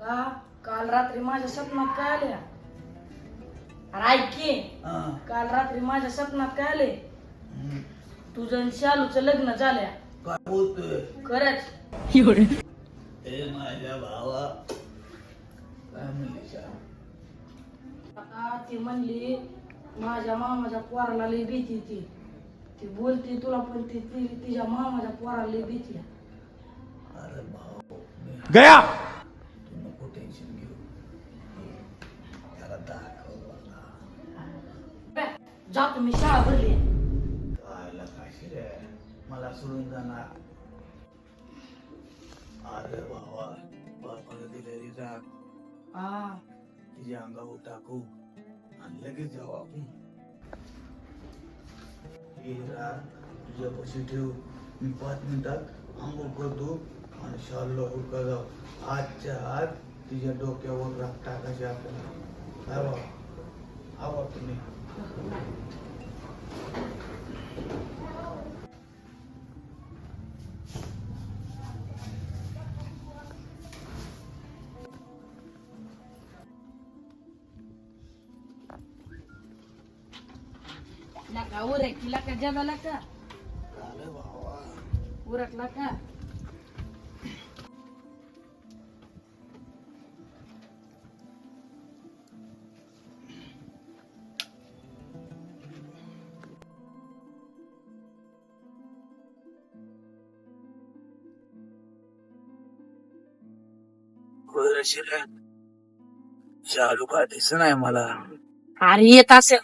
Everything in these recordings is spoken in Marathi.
लगा काल रात्री माझ्या स्वप्नात काय आले? अरे ऐक की हा. काल रात्री माझ्या स्वप्नात काय आले? हम्म. तुझं आणि शालूचं लग्न झाल्या. काय बोलतोय? खरंच. ए माझ्या भावा. काय म्हणली शाळा? लगा ती म्हणली माझ्या मामाच्या पोराला लई भीती ती. ती बोलते तुला पण ती ती- तिच्या मामाच्या पोराला लई भीती अरे भाऊ गया! मला. जातो मी शाळा भरली. खायला काशी रे मला सोडून जाणार. अरे भावा बापाला दिलेली हा तिच्या अंगावर टाकू. आणि लगेच जाऊ आपण. ही राग तुझ्या पशी ठेव. मी पाच मिनिटात आंघोळ करतो आणि शालला हुडका जाऊ. आजच्या आज तिच्या डोक्यावर राग टाकायची आपल्याला. काय बा आवा तुम्ही. लका उरकला का जगाला का झालं भावा. उरकला का शालू का दिस नाही मला. अरे येत असेल.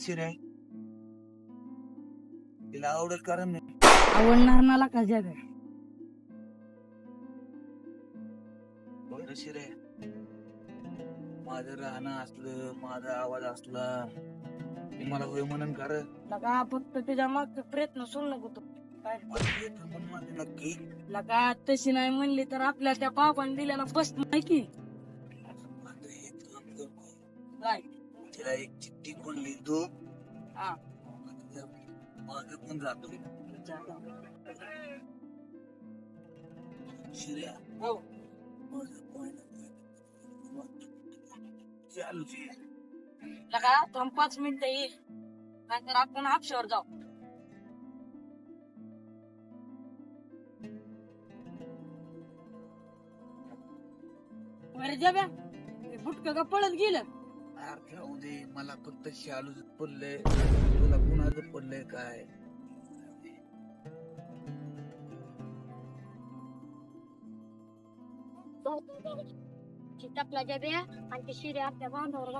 शिरे. तिला आवडेल कारण नाही. आवडणार नाला का जग बरं शिरे. माझं राहणं असलं माझा आवाज असला ती मला होय म्हणून कर लगा फक्त तुझ्या मागचा प्रयत्न सोड नको तू. काय? नक्की. लगा तशी नाही म्हणली तर आपल्या त्या बाबाने दिलेला बस नाही की. काय? तिला एक चिठ्ठी कोण लिहितो? हा. माग पण जातो? शिर्या. हो. चालूची लगा थांब पाच मिनिटं ये. नाहीतर आपण हापशावर जाऊ. जाब्या बुटक का पळत गेलं? अरे राहू दे मला फक्त शालूच पडलंय. तुला कुणाचं पडलंय काय? जाब्या आणि ते शिरे आपल्या बांधावर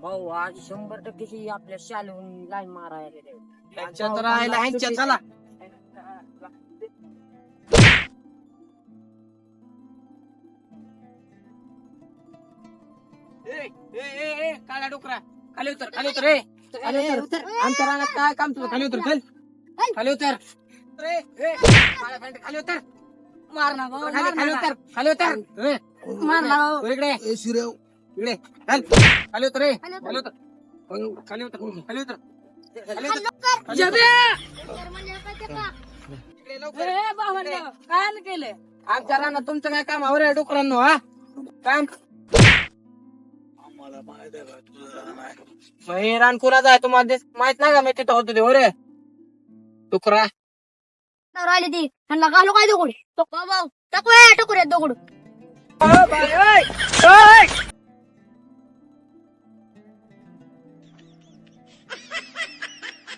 भाऊ आज शंभर टक्के आपल्या शालून लाईन मारायला ह्यांच्यात राहायला ह्यांच्यात चला. काळा डोकरा खाली उतर खाली उतर रे खाली उतर आमच्या रानात काय काम तुझं खाली उतर चल खाली उतर रे ए, काळा पॅन्ट खाली उतर मार ना भाऊ, खाली मार खाली ना. उतर खाली उतर ए, मार ना भाऊ. तू इकडे ए शिर्या इकडे चल खाली उतर रे खाली उतर. खाली उतर खाली उतर खाली उतर खाली उतर जाब्या! म्हणजे काय ते का? इकडे लवकर. ए, भावांनो, काय नाही केलं आमच्या रानात तुमचं काय काम आवरे डुकरांनो हा काम माहीत आहे का? तुझं हे रान कुणाचं आहे? तुम्हाला दिस- माहीत नाही का? मी तिथं होतो हो रे? डुकरा नवरा आली ती. त्यांना घालू काय दगड? तो भाऊ? टाकूया टाकूया दगड.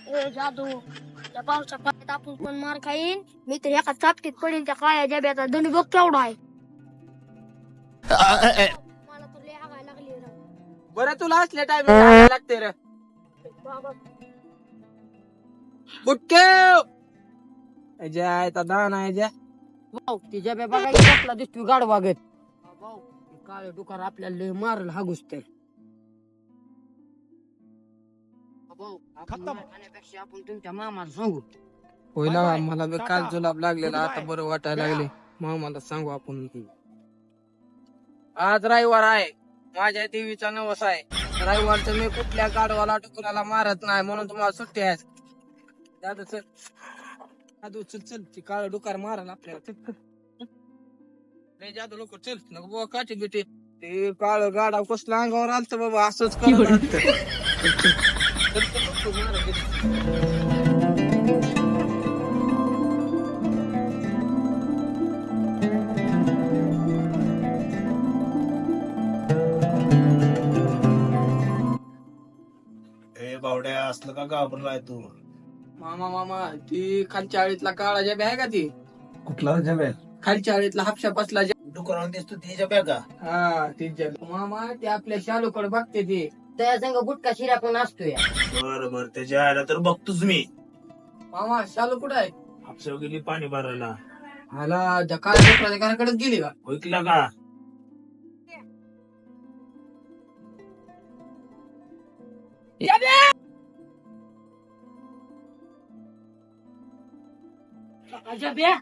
ए जादू. त्या पावसा पाण्यात आपण पण मार खाईन. मी तर एका चापटीत पडेल त्या काळ्या जब्याचा. दंड बघ केवढा आहे? बरं तुला असल्या टाइम लागते रे. बाबा बुटके जय दान आहे जय. भाऊ तिच्या बे बघा आपला दिसतोय गाड वागत. भाऊ काळे डुकार आपल्याला लय मारल हा घुसते भाऊ आपण मार खाण्यापेक्षा आपण तुमच्या मामाला सांगू. होईला मला बी काल जुलाब लागलेला आता बरं वाटायला लागले. मामाला सांगू आपण. आज रविवार आहे. माझ्या देवीचा नवस आहे. रविवारचं मी कुठल्या गाडवाला टुकराला मारत नाही म्हणून तुम्हाला सुट्टी आहे. दादा चल. दादू चल चल. ती काळ डुकार मारायला आपल्याला. चल. नाही जादू लोक चल. नको बाबा काठी बिटे ते काळ गाडा कसलं अंगावर आलत बाबा. असंच करायला असलं का घाबरलाय तू? मामा मामा ती खालच्या आळीतला काळा जबे आहे का ती? कुठला जबे खालच्या आळीतला हापशा पसला दुकानावर दिसतो ती जब्या का? हा ती जब. मामा ते आपल्या शालूकडे बघते ते. त्या संग गुटखा शिरा पण असतोय. बर बर त्याच्या आयला तर बघतोच मी. मामा शालू कुठं आहे? आपसर गेली पाणी भरायला. हाला त्या काळ्या घराकडेच गेली का? ऐकला का? अजब्या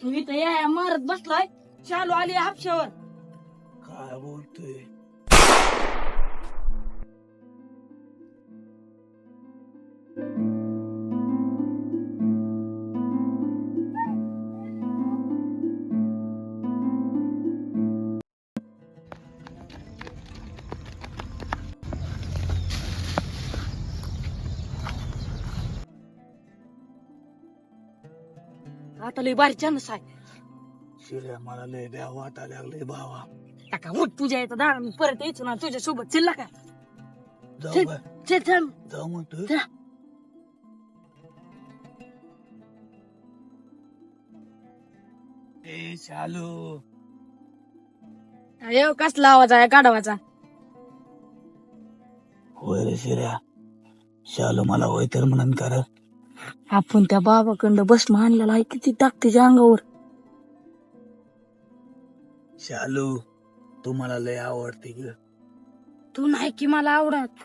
तुम्ही तर या मारत बसलाय. चालू आली हापशावर काय बोलतोय? आता लय भारी चान्स आहे. शिर्या मला लय द्या वाटा लागले भावा. टाका उठ तुझ्या येतं दार मी परत यायचो ना तुझ्या सोबत चिल्ला का? जाऊ चल चल जाऊ म्हणतोय. जा. ए शालू. अरे कसला आवाज आहे गाढवाचा? होय रे शिर्या. शालू मला होय तर म्हणून कर. आपण त्या बाबाकडं बस आणलेला आहे किती टाकते अंगावर शालू तू मला लय आवडते ग. तू नाही की मला आवडत.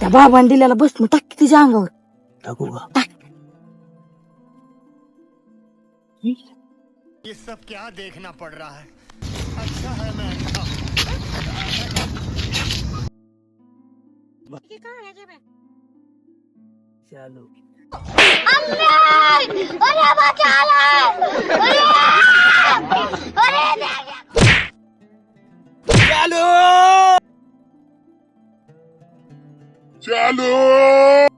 त्या बाबाने दिलेला बस मग टाक की तिच्या अंगावर टाकू का? ये सब क्या देखना पड़ रहा है? अच्छा है मैं? शालू चलो